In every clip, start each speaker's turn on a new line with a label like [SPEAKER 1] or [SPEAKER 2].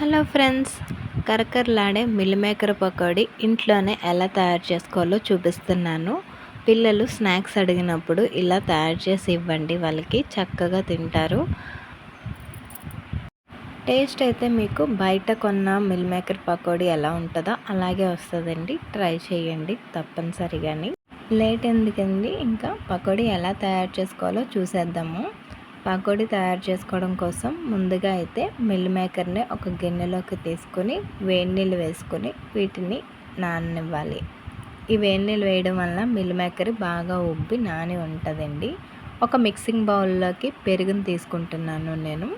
[SPEAKER 1] Hello friends కరకరలాడే meal maker pakodi ఇంట్లోనే ఎలా తయారు చేసుకోవాలో చూపిస్తున్నాను. పిల్లలు స్నాక్స్ అడిగినప్పుడు ఇలా తయారు చేసి ఇవ్వండి వాళ్ళకి చక్కగా తింటారు. టేస్ట్ అయితే మీకు బయట కొన్న మిల్ మేకర్ పకోడీ ఎలా ఉంటుందో అలాగే వస్తుందండి. ట్రై చేయండి తప్పనిసరిగాని. లేట్ ఎందుకండి? ఇంకా పకోడీ ఎలా తయారు చేసుకోవాలో చూసేద్దాము. పకోడీ తయారు చేసుకోవడం కోసం ముందుగా అయితే మిల్ మేకర్ని ఒక గిన్నెలోకి తీసుకొని వేడి నీళ్ళు వేసుకొని వీటిని నాననివ్వాలి. ఈ వేడి నీళ్ళు వేయడం వల్ల మిల్ మేకర్ బాగా ఉబ్బి నాని ఉంటుందండి. ఒక మిక్సింగ్ బౌల్లోకి పెరుగుని తీసుకుంటున్నాను నేను.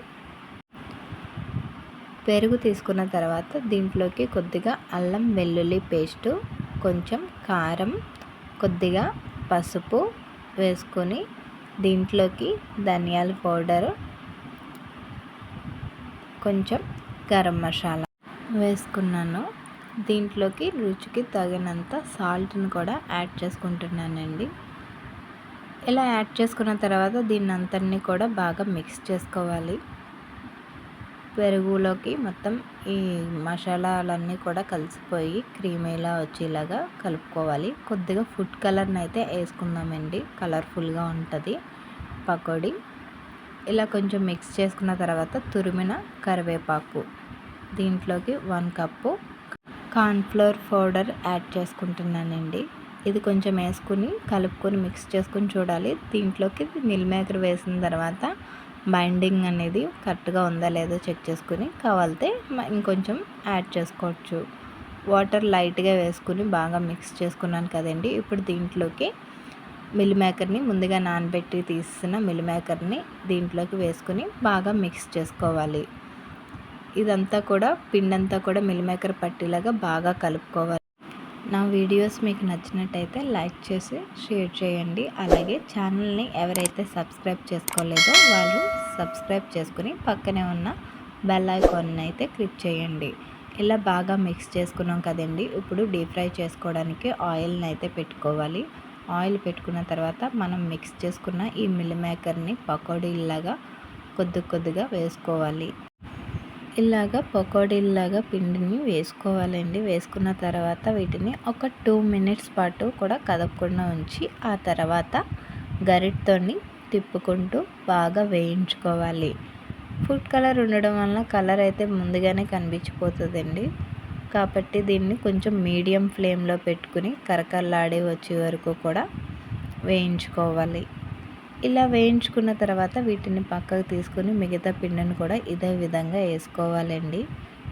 [SPEAKER 1] పెరుగు తీసుకున్న తర్వాత దీంట్లోకి కొద్దిగా అల్లం వెల్లుల్లి పేస్టు కొంచెం కారం కొద్దిగా పసుపు వేసుకొని దీంట్లోకి ధనియాల పౌడరు కొంచెం గరం మసాలా వేసుకున్నాను. దీంట్లోకి రుచికి తగినంత సాల్ట్ని కూడా యాడ్ చేసుకుంటున్నానండి. ఇలా యాడ్ చేసుకున్న తర్వాత దీన్ని అంతటిని కూడా బాగా మిక్స్ చేసుకోవాలి. పెరుగులోకి మొత్తం ఈ మసాలాలన్నీ కూడా కలిసిపోయి క్రీమీలా వచ్చేలాగా కలుపుకోవాలి. కొద్దిగా ఫుడ్ కలర్ని అయితే వేసుకుందామండి. కలర్ఫుల్గా ఉంటుంది. పకోడీ. ఇలా కొంచెం మిక్స్ చేసుకున్న తర్వాత తురిమిన కరివేపాకు. దీంట్లోకి one cup cornflour powder add చేసుకుంటున్నానండి. ఇది కొంచెం వేసుకుని కలుపుకొని మిక్స్ చేసుకుని చూడాలి. దీంట్లోకి మిల్ మేకర్ వేసిన తర్వాత బైండింగ్ అనేది కరెక్ట్గా ఉందా లేదో చెక్ చేసుకుని కావాలితే ఇంకొంచెం యాడ్ చేసుకోవచ్చు. వాటర్ లైట్గా వేసుకుని బాగా మిక్స్ చేసుకున్నాను కదండి ఇప్పుడు దీంట్లోకి మిల్ మేకర్ని ముందుగా నానబెట్టి తీసిన మిల్ మేకర్ని దీంట్లోకి వేసుకుని బాగా మిక్స్ చేసుకోవాలి. ఇదంతా కూడా పిండంతా కూడా మిల్ మేకర్ పట్టేలాగా బాగా కలుపుకోవాలి. నా వీడియోస్ మీకు నచ్చినట్టయితే లైక్ చేసి షేర్ చేయండి. అలాగే ఛానల్ని ఎవరైతే సబ్స్క్రైబ్ చేసుకోలేదో వాళ్ళు సబ్స్క్రైబ్ చేసుకుని పక్కనే ఉన్న బెల్ ఐకాన్ అయితే క్లిక్ చేయండి. ఇలా బాగా మిక్స్ చేసుకున్నాం కదండి. ఇప్పుడు డీప్ ఫ్రై చేసుకోవడానికి ఆయిల్ని అయితే పెట్టుకోవాలి. ఆయిల్ పెట్టుకున్న తర్వాత మనం మిక్స్ చేసుకున్న ఈ మిల్ మేకర్ని పకోడీలాగా కొద్ది కొద్దిగా వేసుకోవాలి. ఇలాగ పకోడీలాగా పిండిని వేసుకోవాలండి. వేసుకున్న తర్వాత వీటిని ఒక టూ మినిట్స్ పాటు కూడా కదపకుండా ఉంచి ఆ తర్వాత గరిటతోని తిప్పుకుంటూ బాగా వేయించుకోవాలి. ఫుడ్ కలర్ ఉండడం వలన కలర్ అయితే ముందుగానే కనిపించిపోతుందండి. కాబట్టి దీన్ని కొంచెం మీడియం ఫ్లేమ్లో పెట్టుకుని కరకరలాడి వచ్చే వరకు కూడా వేయించుకోవాలి. ఇలా వేయించుకున్న తర్వాత వీటిని పక్కకు తీసుకొని మిగతా పిండిని కూడా ఇదే విధంగా వేసుకోవాలండి.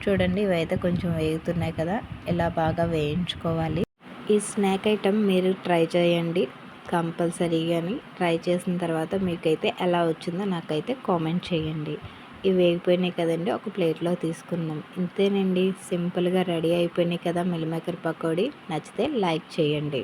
[SPEAKER 1] చూడండి ఇవైతే కొంచెం వేగుతున్నాయి కదా. ఇలా బాగా వేయించుకోవాలి. ఈ స్నాక్ ఐటెం మీరు ట్రై చేయండి. కంపల్సరీగాని ట్రై చేసిన తర్వాత మీకైతే ఎలా వచ్చిందో నాకైతే కామెంట్ చేయండి. ఇవి వేగిపోయినాయి కదండి ఒక ప్లేట్లో తీసుకుందాం. ఇంతేనండి సింపుల్గా రెడీ అయిపోయినాయి కదా మిల్మేకర్ పకోడీ. నచ్చితే లైక్ చేయండి.